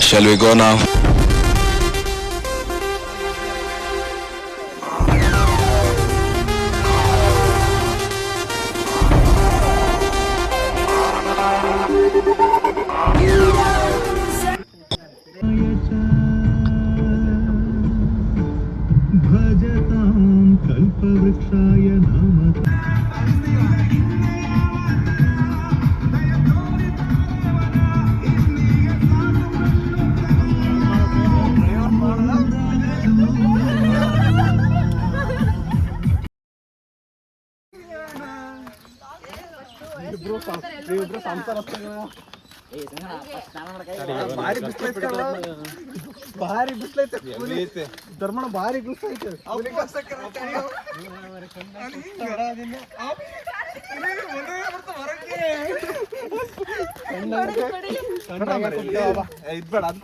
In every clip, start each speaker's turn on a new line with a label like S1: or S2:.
S1: Shall we go now?
S2: ಭಾರಿ ಬಿಸ್ಲೈತೆ. ಭಾರಿ ಬಿಸ್ಲೈತೆ ಧರ್ಮಣ ಭಾರಿ ಬಿಸ್ಲೈತೆ. ಇದ್ಬೇಡ ಅದ್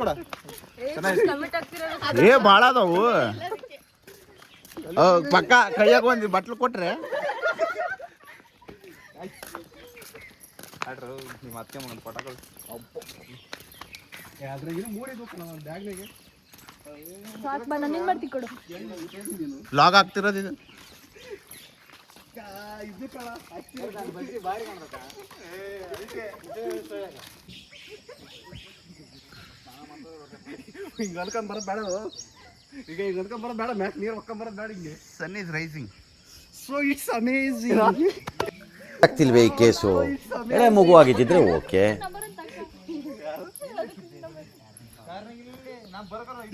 S2: ಚೆನ್ನಾಗಿ.
S3: ಏ ಭಾಳ ಅದಾವು. ಪಕ್ಕ ಕೈಯಾಗ ಒಂದು ಬಟ್ಲು ಕೊಟ್ರೆ.
S2: ನಿಮ್ಮ ಅತ್ತೆ ಮಗನ ಪಟಾಕಗಳು ಅದ್ರಾಗ ಮೂಡಿದ್ವು ನಾನು ಬ್ಯಾಗ್ನಾಗೆ.
S4: ಸಾಕ್ ಬಾ ಏನು ಮಾಡ್ತಿ ಕೊಡು.
S3: ಲಾಗ್ ಆಗ್ತಿರೋದು ಇದು.
S2: ಇದು ಹಿಂಗ ಅನ್ಕೊಂಡ್ ಬರೋದ್ ಬೇಡ. ಈಗ ಈಗ ಅನ್ಕೊಂಡ್ ಬರೋದ್ ಬೇಡ ಮ್ಯಾಕ್ ನೀರ್ ಹೊಕ್ಕೊಂಡ್ ಬರೋದ್ ಬೇಡ ಹಿಂಗೆ.
S3: Sun is rising
S2: so it's amazing
S5: ಆಗ್ತಿಲ್ವೇ ಈ ಕೇಸು? ಎಳೆ ಮಗು ಆಗಿದ್ದಿದ್ರೆ ಓಕೆ.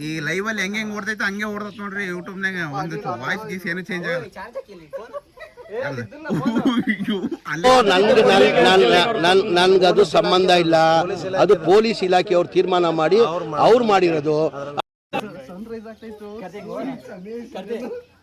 S3: ಈ ಲೈವ್ ಅಲ್ಲಿ ಹೆಂಗ್ ಹೆಂಗ್ ಓಡ್ತೈತೆ ಹಂಗೆ ಓಡ್ತೈತೆ ನೋಡ್ರಿ ಯೂಟ್ಯೂಬ್ನಾಗ ಒಂದು ವಾಯ್ಸ್ ಗೀಸ್ ಏನು ಚೇಂಜ್ ಆಗಲ್ಲ.
S6: ಅದು ಸಂಬಂಧ ಇಲ್ಲ. ಅದು ಪೊಲೀಸ್ ಇಲಾಖೆಯವ್ರು ತೀರ್ಮಾನ ಮಾಡಿ ಅವ್ರು ಮಾಡಿರೋದು.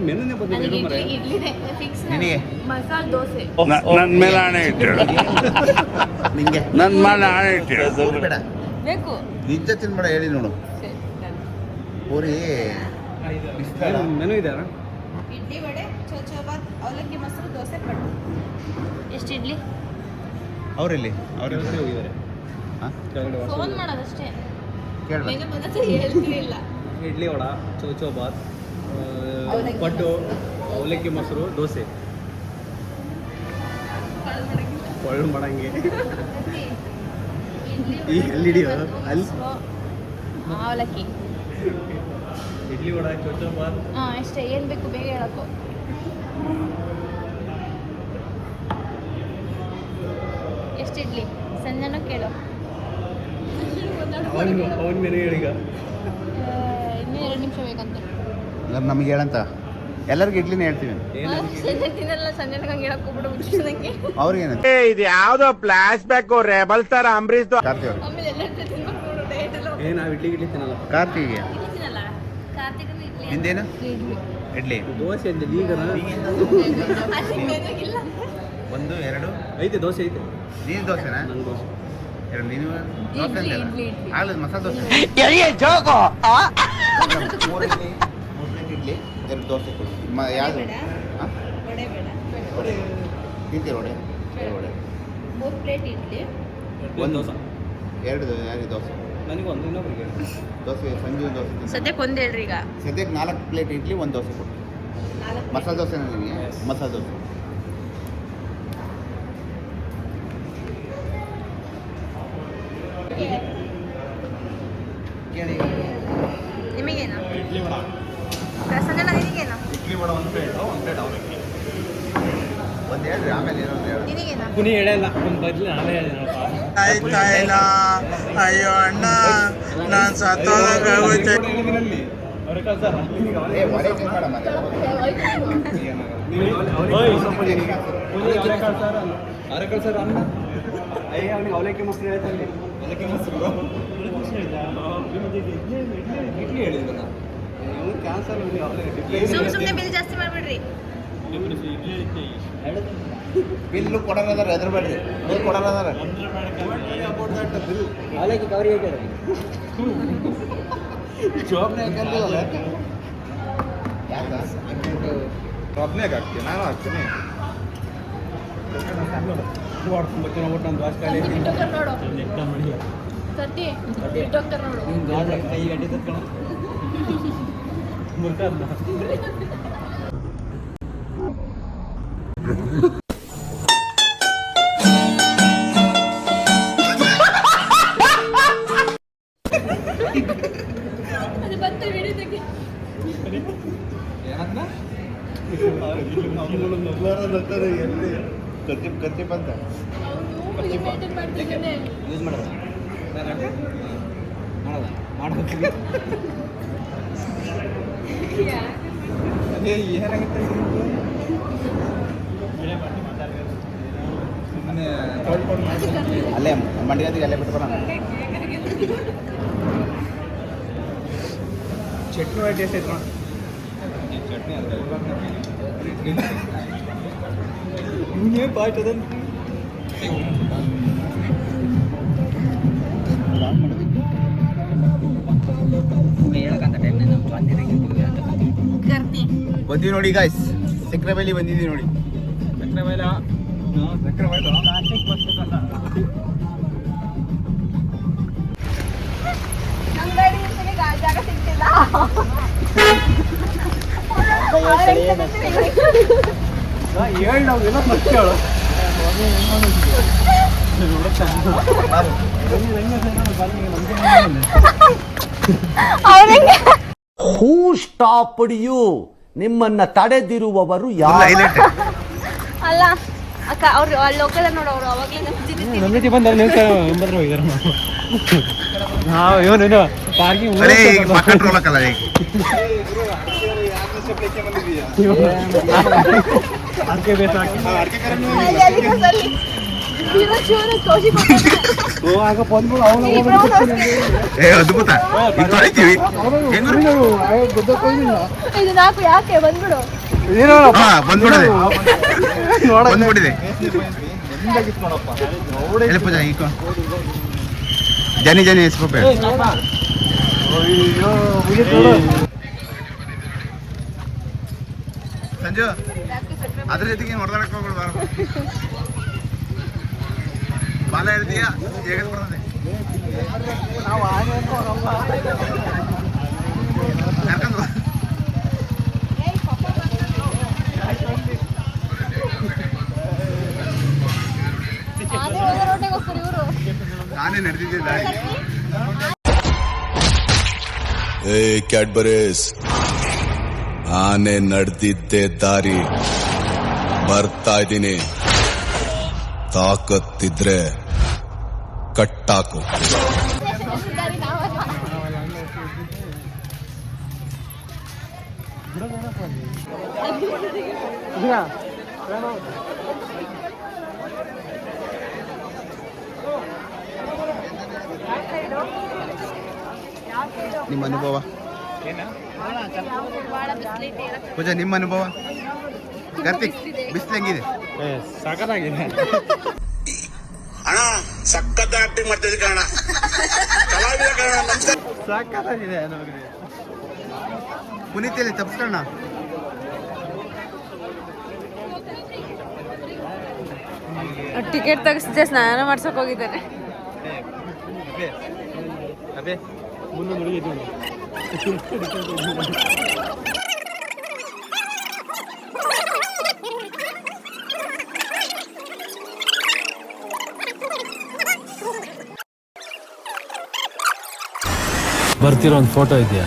S3: ಏನೇನು
S2: ಮೆನುನೇ
S4: ಇಡ್ಲಿ
S3: ನಿನಗೆ?
S4: ಮಸಾಲ ದೋಸೆ.
S7: ನನ್ ಮೇಲೆ ಹಣೆ ಇಟ್ಟಿರು.
S3: ನಿಂಗೆ?
S7: ನನ್ ಮೇಲೆ ಹಣೆ ಇಟ್ಟಿರು.
S3: ಬೇಡ.
S4: ಬೇಕು.
S3: ನಿಜ ತಿನ್ಬೇಡ ಹೇಳಿ ನೋಡು.
S4: ಸರಿ.
S3: ಪೂರಿ
S2: ಮೆನು ಇದೆ
S8: ಇಡ್ಲಿ ವಡೆ ಚೋಚೋಬಾತ್ ಅವಲಕ್ಕಿ ಮೊಸರು ದೋಸೆ ಪಡ್ಡು
S4: ಎಷ್ಟು ಇಡ್ಲಿ?
S3: ಅವ್ರಲ್ಲಿ ಅವ್ರ
S2: ಹೋಗಿದ್ದಾರೆ.
S3: ಹಾಂ?
S4: ಫೋನ್ ಮಾಡೋದಷ್ಟೇ.
S3: ಕೇಳ್ಬೇಕು
S2: ಇಡ್ಲಿ ವಡ ಚೌಚೌ ಬಾತ್ ಪಡ್ಡು ಅವಲಕ್ಕಿ ಮೊಸರು ದೋಸೆ. ಒಳ್ಳೆ ಮಾಡಂಗೆ. ಈ ಎಲ್ಲಿ ಹಿಡಿಯೋ ಅಲ್ಲಿ
S4: ಅವಲಕ್ಕಿ.
S2: ಇಡ್ಲಿ ವಡ ಬಾತ್.
S4: ಹಾ ಅಷ್ಟೇ. ಏನು ಬೇಕು ಬೇಗ ಹೇಳಕ್ಕೋ. ಎಷ್ಟು ಇಡ್ಲಿ? ಸಂಜೆನೂ ಕೇಳು.
S2: ಅವನ ಮೇಲೆ ಹೇಳೀಗ
S4: ಆ, ಇನ್ನೂ ಎರಡು ನಿಮಿಷ ಬೇಕಂತ
S3: ಇಲ್ಲ ನಮಗೆ ಹೇಳಂತ. ಎಲ್ಲರಿಗೂ ಇಡ್ಲಿನೇ ಹೇಳ್ತೀವಿ. ಅವ್ರಿಗೇನು
S7: ಇದು ಯಾವ್ದೋ ಫ್ಲಾಶ್ ಬ್ಯಾಕ್ ರೆಬಲ್ ತರ ಅಂಬರೀಶ್
S3: ಕಾರ್ತಿಕ್ ಅವ್ರು.
S4: ಆಮೇಲೆ ಎಲ್ಲರ ಜೊತೆ ತಿನ್ಬೇಕು ನೋಡು ಡಯಟ್ ಎಲ್ಲ
S2: ಏ ನಾವು ಇಡ್ಲಿ ಇಡ್ಲಿ ತಿನ್ನಲ್ಲ.
S3: ಕಾರ್ತಿಗೆ ನಿಂದೇನು?
S4: ಇಡ್ಲಿ.
S2: ದೋಸೆ ಅಂದೆ
S4: ಈಗ
S3: ಒಂದು ಎರಡು?
S2: ಐತೆ ದೋಸೆ ಐತೆ.
S3: ನೀನು ದೋಸೆನಾ?
S2: ದೋಸೆ.
S3: ಎರಡು ನೀನು ದೋಸೆ
S4: ಇಡ್ಲಿ,
S3: ಅಂದಲ್ಲ
S4: ಇಡ್ಲಿ, ಇಡ್ಲಿ.
S3: ಮಸಾಲೆ ದೋಸೆ. ಮೂರು ಇಡ್ಲಿ ಮೂರು ಪ್ಲೇಟ್ ಇಡ್ಲಿ ಎರಡು ದೋಸೆ ಕೊಡಿ. ಮ ಯಾವುದು
S8: ವಡೆ
S3: ತಿಂತೀರ ವಡೆ? ವಡೆ
S8: ಮೂರು ಪ್ಲೇಟ್ ಇಡ್ಲಿ.
S2: ಒಂದು. ದೋಸೆ.
S3: ಎರಡು ಯಾರು ದೋಸೆ?
S2: ನನಗೆ ಒಂದು ಇನ್ನೊಬ್ರಿಗೆ
S3: ದೋಸೆ ಸಂಜೆ ದೋಸೆ.
S4: ಸದ್ಯಕ್ಕೆ ಒಂದು ಹೇಳ್ರಿ ಈಗ.
S3: ಸದ್ಯಕ್ಕೆ ನಾಲ್ಕು ಪ್ಲೇಟ್ ಇಡ್ಲಿ ಒಂದು ದೋಸೆ ಕೊಡಿ.
S8: ನಾಲ್ಕು
S3: ಮಸಾಲೆ ದೋಸೆ
S2: ನನಗೆ.
S3: ಮಸಾಲೆ ದೋಸೆ
S4: ನಿಮಗೇನು
S2: ಇಡ್ಲಿ ವಡ
S4: ಸಂಜೆ ನಿನಗೇನು
S2: ಇಡ್ಲಿ ವಡ ಒಂದು ಪ್ಲೇಟ್ ಒಂದು ಪ್ಲೇಟ್ ಅವಲಕ್ಕಿ
S3: ಒಂದು ಹೇಳ್ರಿ ಆಮೇಲೆ ಏನೋ ಒಂದು ಹೇಳಿ
S4: ನಿನಗೇನು
S2: ಕುನಿ ಹೇಳಲ್ಲ ಒಂದು ಬದ್ಲು ನಾನೇ ಹೇಳಿದ್ನಪ್ಪ
S3: ಆಯ್ತಾ ಇಲ್ಲ ಅಯ್ಯೋ ಅಣ್ಣ ನಾನು ಸತ್ತೋಗುತ್ತೆ
S2: ಅವ್ರ ಸರ್ ಅನ್ನ
S9: ಅಯ್ಯ ಅವನಿಗೆ ಅವಲಕ್ಕಿ ಮೊಸರು ಹೇಳ್ತಾನೆ ಅವಲಕ್ಕಿ ಮೊಸರು ಇಡ್ಲಿ ಹೇಳಿದ್ರಲ್ಲ ಕ್ಯಾನ್ಸರ್
S4: ಸುಮ್ ಸುಮ್ನೆ ಬಿಲ್ ಜಾಸ್ತಿ ಮಾಡ್ಬಿಡ್ರಿ.
S3: ಬಿಲ್ಲು ಕೊಡೋದಾರ ಹೆದರ್ಬೇಡ್ರಿ ಬಿಲ್ ಕೊಡೋದಾರ
S9: ಅವಲಕ್ಕಿ ಕವರಿ ಹೇಳ್ತಾರೆ ಜವಾಬ್ದಾರಿ ಯಾಕಂದ್ರೆ
S2: ಒಬ್ನೇ ಹಾಕ್ತೀನಿ ನಾನು ಹಾಕ್ತೀನಿ
S9: ಒಂದು ವಾಸ್ ಖಾಲಿ
S4: ಬಿಟ್ಟೋಗ್ತಾರ ನೋಡು ಸತಿ ಬಿಟ್ಟೋಗ್ತಾರ ನೋಡು
S9: ಕೈ ಗಂಟೆ ತತ್ಕಣ ಮುರ್ಕದ್ನ
S4: ಅದೇ
S9: ಏನಾಗುತ್ತೆ
S3: ಅಲ್ಲೇ ಮಂಡಿಗದಿಗೆ ಅಲ್ಲೇ ಬಿಟ್ಟು ಬರೋಣ.
S9: ಚಟ್ನಿ ಒಳ್ಳೆ ಟೇಸ್ಟ್ ಐತೆ ಚಟ್ನಿ ಅಂತ ಹಿಂಗೆ ಪಾಯ್ಟ್ ಅದನ್ನು.
S4: ಕರ್ತಿ
S3: ಬಂದಿವಿ ನೋಡಿ ಗಾಯ್ಸ್ ಸಕ್ಕರೆ ಮೇಲೆ ಬಂದಿದ್ದೀವಿ ನೋಡಿ.
S9: ಸಕ್ಕರೆ ಬೈಲ ಸಕ್ಕರೆ
S4: ಗಾ- ಜಾಗ ಸಿಗ್ತಿಲ್ಲ.
S9: ನಾವು ಎಲ್ಲ
S5: ನಿಮ್ಮನ್ನ ತಡೆದಿರುವವರು ಯಾರು
S4: ಅಲ್ಲ ಅಕ್ಕ ಅವ್ರು ಅಲ್ಲಿ ಹೋಗಲ್ಲ ನೋಡು ಅವ್ರು ಅವಾಗಲೇ ನಂಬ್ತಿದ್ದೆ
S9: ನಮ್ಮ ಜೊತೆ ಬಂದ್ರೆ ನಿಲ್ಸ ಎಂಬತ್ತರ ಹೋಗಿದಾರ ನಾವು ಇವನು ಪಾರ್ಕಿಂಗ್ ಅದಕ್ಕೆ ಬೇಸ
S3: ಏ ಅದ್ಭುತ. ತೊಳಿತೀವಿ
S4: ಇದು ನಾಲ್ಕು ಯಾಕೆ ಬಂದ್ಬಿಡು?
S3: ಬಂದ್ಬಿಡಿದೆ. ಜನಿ ಜನಿ ಸಂಜು ಅದ್ರ ಜೊತೆಗೆ ಹೊಡೆದಾಡಕ್ ಹೋಗ್ಬಿಡ್ಬಾರ್ದು ಬಾಲ ಹೇಳ್ತೀಯ ಹೇಗೆ ಬರ್ತದೆ? ಕರ್ಕೊಂಡು ನಾನೇ ನಡೆದಿದ್ದೆ ದಾರಿ.
S10: ಏ, ಕ್ಯಾಡ್ಬರೀಸ್. ಆನೆ ನಡೆದಿದ್ದೆ ದಾರಿ. ಬರ್ತಾ ಇದ್ದೀನಿ. ತಾಕತ್ತಿದ್ರೆ ಕಟ್ಟಾಕು.
S3: ನಿಮ್ಮ ಅನುಭವ? ಪೂಜಾ ನಿಮ್ಮ ಅನುಭವ? ಕಾರ್ತಿಕ್ ಬಿಸಿಲು ಹೆಂಗಿದೆ?
S9: ಸಾಕಾಗಿದೆ
S11: ಅಣ್ಣ ಸಖತ್ ಆಕ್ಟಿಂಗ್ ಮಾಡ್ತಿದ್ದೆ ಕಣ ಕಲಾವಿದ ಕಣ
S9: ಸಾಕಾಗಿದೆ ನಮಗೆ
S3: ಪುನೀತಿಯಲ್ಲಿ ತಪ್ಪಿಸ್ಕೊಳ್ಳೋಣ
S4: ಟಿಕೆಟ್ ತೆಗಿಸ್ದೆ ಸ್ನಾನ ಮಾಡ್ಸಕ್ ಹೋಗಿದ್ದಾನೆ
S9: ಅದೇ ಮುಂದೆ
S6: ಬರ್ತಿರೋ ಒಂದು ಫೋಟೋ ಇದೆಯಾ?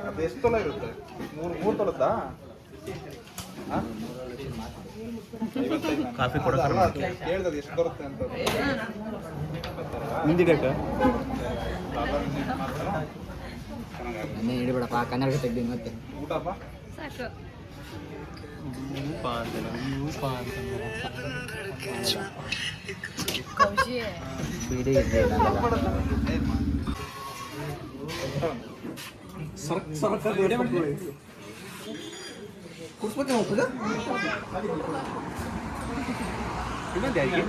S2: ಅದು ಎಷ್ಟು ತೊಲ ಇರುತ್ತೆ? ಮೂರು ಮೂರು ತೊಲತ್ತಾ
S3: ಕಾಫಿ ಕೊಡೋ
S2: ಕೇಳ್ದದು ಎಷ್ಟು ಬರುತ್ತೆ ಅಂತ
S5: ಹಿಡಿಬೇಡಪ್ಪ ಕನ್ನಡ ತೆಗ್ದಿ ಮತ್ತೆ
S2: ಊಟಪ್ಪ
S4: ಸಾಕು
S2: ಸರ್ಕ್ ಸರ್ಕ್ ಕುಡ್ಸ್ಬೇಕು ಹೋಗ್ತದೆ ಇನ್ನೊಂದು ಯಾಕೆ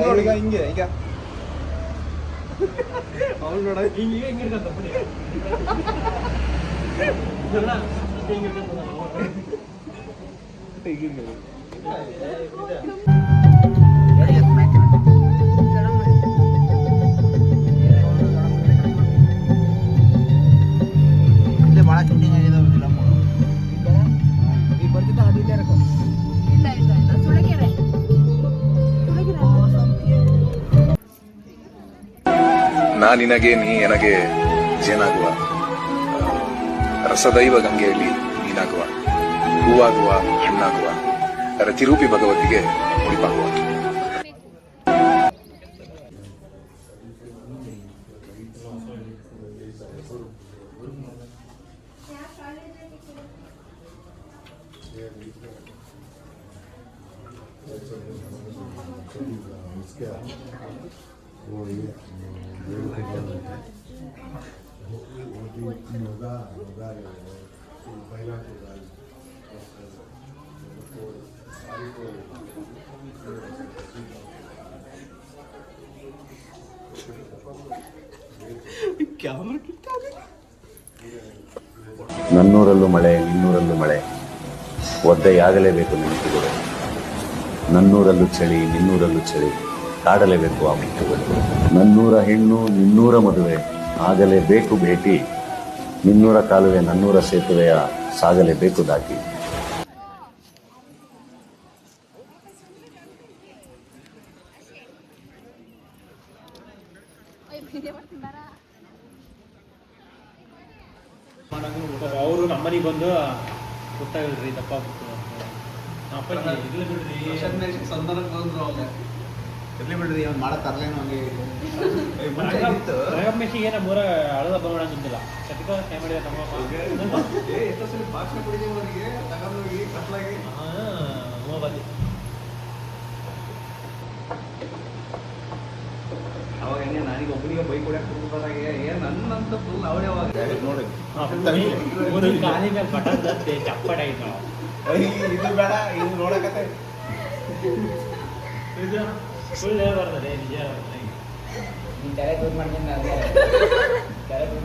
S2: ನೋಡಿ ಈಗ ಹಿಂಗೆ ಈಗ ಅವ್ನು
S1: ನಾ ನಿನಗೆ ನೀ ನನಗೆ ಜೇನಾಗುವ. ರಸದೈವ ಗಂಗೆಯಲ್ಲಿ ನೀನಾಗುವ. ಹೂವಾಗುವ ಹಣ್ಣಾಗುವ ರತಿರೂಪಿ ಭಗವತಿಗೆ ಮುಡಿಪಾಗುವ
S5: ನನ್ನೂರಲ್ಲೂ ಮಳೆ, ನಿನ್ನೂರಲ್ಲೂ ಮಳೆ. ಒದ್ದೆಯಾಗಲೇಬೇಕು ನೆನಪುಗಳು. ನನ್ನೂರಲ್ಲೂ ಚಳಿ, ನಿನ್ನೂರಲ್ಲೂ ಚಳಿ. ಕಾಡಲೇಬೇಕು ಆ ಮೆಟ್ಟುಗಳು. ನನ್ನೂರ ಹೆಣ್ಣು, ನಿನ್ನೂರ ಮದುವೆ. ಆಗಲೇಬೇಕು ಭೇಟಿ. ನಿನ್ನೂರ ಕಾಲುವೆ, ನನ್ನೂರ ಸೇತುವೆಯ ಸಾಗಲೇಬೇಕು ದಾಟಿ.
S9: ನಮ್ಮನೆಗೆ ಬಂದು ಗೊತ್ತಾಗಲ್ರಿ ತಪ್ಪ ಬಿಟ್ಟು ಇರ್ಲಿ ಬಿಡ್ರಿ.
S2: ಅವ್ನು
S3: ಇರ್ಲಿ ಬಿಡ್ರಿ ಏನ ಮಾಡೋ ತರಲೇನು ಹಂಗೆ?
S9: ನಮ್ಮ ಮೂರ ಹಳದ ಬರೋಣ ಅಂತಿಲ್ಲ ಸತಿಕ ಕೈ ಮಾಡಿದ
S2: ಸಲ ಭಾಷಣ ಕೊಡಿದೀವಿ ಅವರಿಗೆ? ತಗೊಂಡೋಗಿ ಕತ್ಲಾಗಿ
S9: ಬಂದಿ.
S2: ಅವಾಗ ಹೆಂಗೆ ನನಗೆ ಒಬ್ಬನಿಗೆ ಬೈಕ್ ಹೊಡ್ಯಕ್ಕೆ ನನ್ನಂತ ಫುಲ್ ಅವನೇ ಅವಾಗ. ನೋಡಿ. ಇದು. ಬೇಡ ಇದು ನೋಡಕತ್ತೆ.
S9: ಇದು ಫುಲ್ ಹೇಳ್ಬಾರ್ದಲ್ಲ ನಿಜ
S5: ನೀನು ತಲೆ ದೂರ ಮಾಡ್ಕೊಂಡು ತಲೆ ದೂರ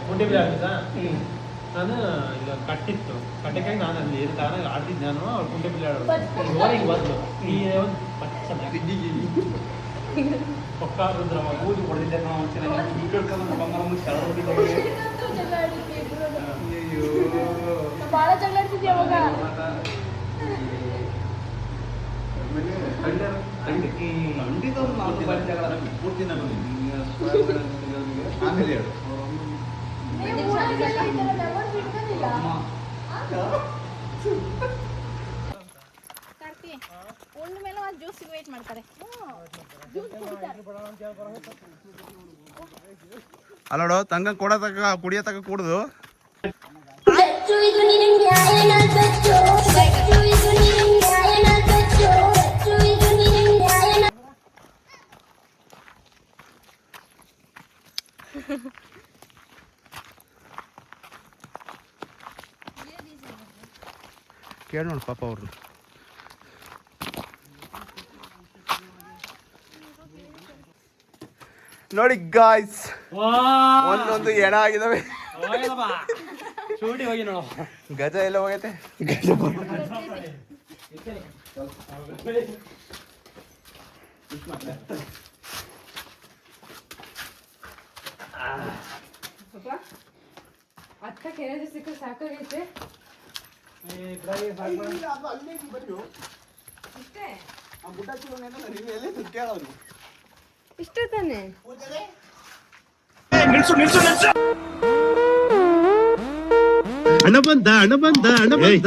S9: ಫುಡ್ ಆಗ್ತದಾ ನಾನು ಈಗ ಕಟ್ಟಿತ್ತು ಕಟ್ಟಕ್ಕಾಗಿ ನಾನು ಅಲ್ಲಿ ಇರ್ತಾನೆ ಆಡ್ತಿದ್ದೆ ನಾನು ಅವ್ರು ಕುಂಟೆ ಬಿಲ್ ಆಡೋದು ಓರಿಗೆ ಬಂದು ಈ ಒಂದು ಪಕ್ಕ ರುದ್ರವ
S2: ಊದು ಹೊಡೆದಿದ್ದೆ ನಾವು ಒಂದ್ಸಲ ಈ ಕಳ್ಕೊಂಡು ಬಂಗಾರ ಮುಂದೆ ಕೆಳಗೆ ಹೋಗಿದ್ದೆ ಅಯ್ಯೋ
S4: ಭಾಳ ಜಗಳಾಡ್ತಿದ್ದೆ ಅವಾಗ
S2: ಖಂಡಿತವ್ರು ನಾವು ಬಾರಿ ಜಗಳ ಪೂರ್ತಿ ನಾನು ಆಮೇಲೆ ಹೇಳು
S4: ಕಾರ್ತಿ ಉಂಡ ಮೇಲೆ ಒಂದು ಜ್ಯೂಸ್ ವೇಟ್ ಮಾಡ್ತಾರೆ. ಜ್ಯೂಸ್ ಕುಡಿತಾರೆ.
S3: ಅಲ್ಲೋಡು ತಂಗ ಕೊಡ ತಕ ಕುಡಿಯ ತಕ ಕುಡ್ದು ಕೇಳಿ ನೋಡಿ ಪಾಪ ಅವ್ರನ್ನ ನೋಡಿ ಗಾಯ್ಸ್ ಒಂದೊಂದು ಎಣ ಆಗಿದಾವೆ
S12: ಶೂಟಿ ಹೋಗಿ ನೋಡು.
S3: ಗಜ ಎಲ್ಲ ಹೋಗೈತೆ.
S6: ಅತ್ತ ಕೆರೆ ಸಿಕ್ಕ ಸಾಕಾಗೈತೆ. ಇಷ್ಟೇ
S2: ತಾನೆ
S13: ಹಣ ಬಂದ ಹಣ ಬಂದ. ಹಣ ಬಂದ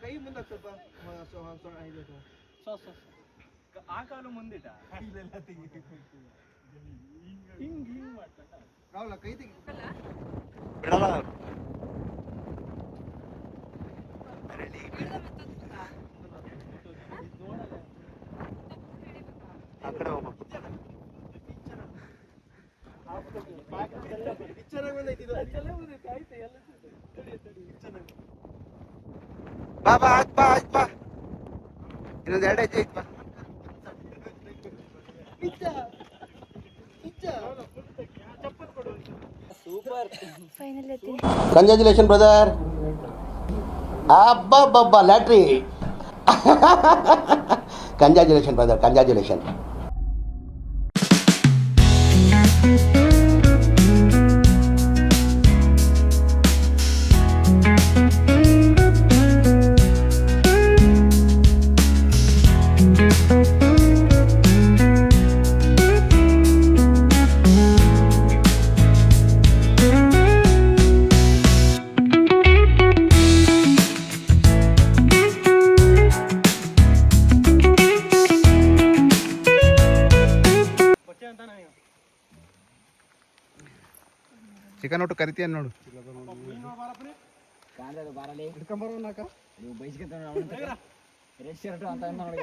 S9: ಕೈ ಮುಂದೆ ಸ್ವಲ್ಪ
S12: ಆ ಕಾಲು ಮುಂದಿಟ? ಹಿಂಗ್ ಹಿಂಗ್ ಮಾಡ್ತಾ
S9: ರಾಹುಲ ಕೈ ತೆಗಿ.
S3: ಬಾ ಬಾ ಆಯ್ತು ಬಾ ಆಯ್ತು ಬಾ ಇನ್ನೊಂದು ಎರಡು ಹೆಜ್ಜೆ ಐತೆ ಬಾ
S2: final ಎತ್ತೀನಿ
S14: congratulation brother congratulation brother congratulation
S3: chicken ಒಟ್ಟು ಅಂತ ನೋಡು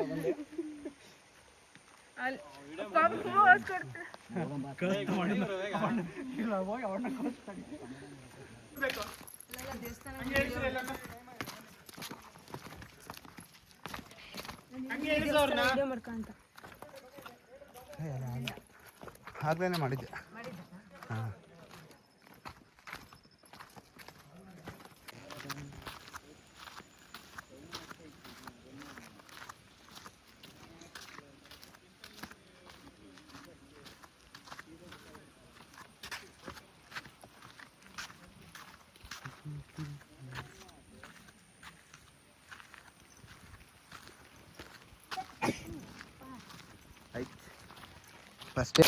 S2: ವಿಡಿಯೋ ಮಾಡ್ಕೊಂತ
S3: ಆಗ್ಲೇನೆ ಮಾಡಿದ್ದೆ. ಹಾಂ ಆಯ್ತು ಫಸ್ಟೇ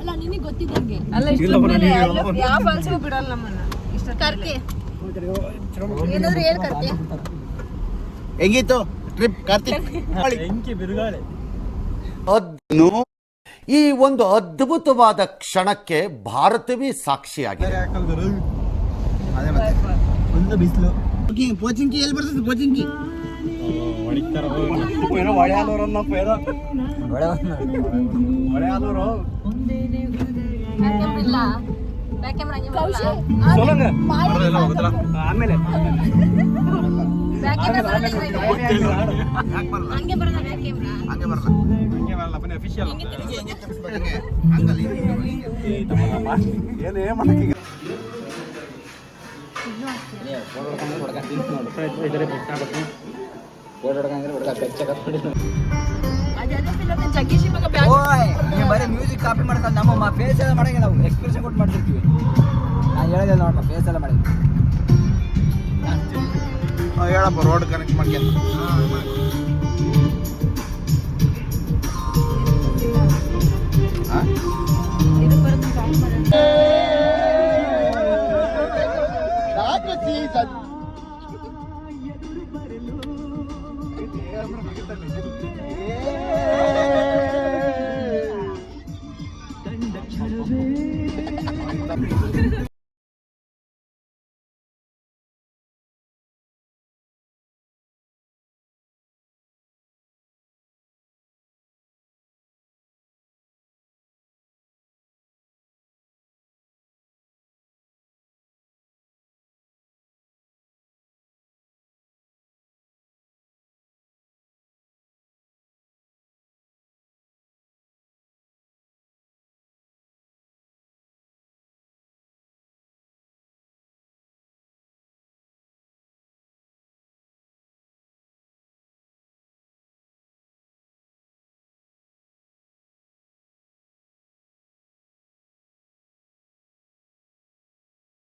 S2: ಅಲ್ಲ ನಿನಗೆ ಗೊತ್ತಿದ್ದಂಗೆ ಅಲ್ಲ ಯಾವ ಫಾಲ್ಸಿಗೂ ಬಿಡಲ್ಲ ನಮ್ಮನ್ನ. ಇಷ್ಟ ಕರ್ಕೆ. ಏನಾದ್ರು ಹೇಳಿ ಕರ್ಕೆ.
S3: ಹೆಂಗಿತ್ತು? ಟ್ರಿಪ್ ಕಾರ್ತಿಕ್?
S12: ಬೆಂಕಿ ಬಿರುಗಾಳಿ?
S5: ಅದ್ನು ಈ ಒಂದು ಅದ್ಭುತವಾದ ಕ್ಷಣಕ್ಕೆ ಭಾರತವೇ ಸಾಕ್ಷಿಯಾಗಿದೆ.
S3: ಅದೇ
S2: ಹಂಗೆ ಬರಲ್ಲ ಬ್ಯಾಕ್ ಕ್ಯಾಮ್ರಾ ಬರಲ್ಲ. ಹಂಗೆ ಬರಲ್ಲ
S3: ಹಂಗೆ ಬರಲ್ಲ.
S9: ಅಫಿಷಿಯಲ್
S3: ಹಂಗಲ್ಲ.
S9: ಏನು ಏನ್ ಮಾಡಕ್ಕೆ
S13: ಬರೀ ಮ್ಯೂಸಿಕ್ ಕಾಪಿ ಮಾಡ್ತಾರೆ ನಮ್ಮ ಫೇಸ್ ಎಲ್ಲ ಮಾಡಂಗಿಲ್ಲ ನಾವು ಎಕ್ಸ್ಪ್ರೆಷನ್ ಕೊಟ್ಟು ಮಾಡ್ತಿರ್ತೀವಿ. ನಾನು ಹೇಳಿದೆ ನೋಡಪ್ಪ ಫೇಸ್ ಎಲ್ಲ ಮಾಡಿದ್ವಿ
S3: ಹೇಳಪ್ಪ ರೋಡ್ ಕನೆಕ್ಟ್ ಮಾಡ್ಕೊಂಡು
S4: ಇದು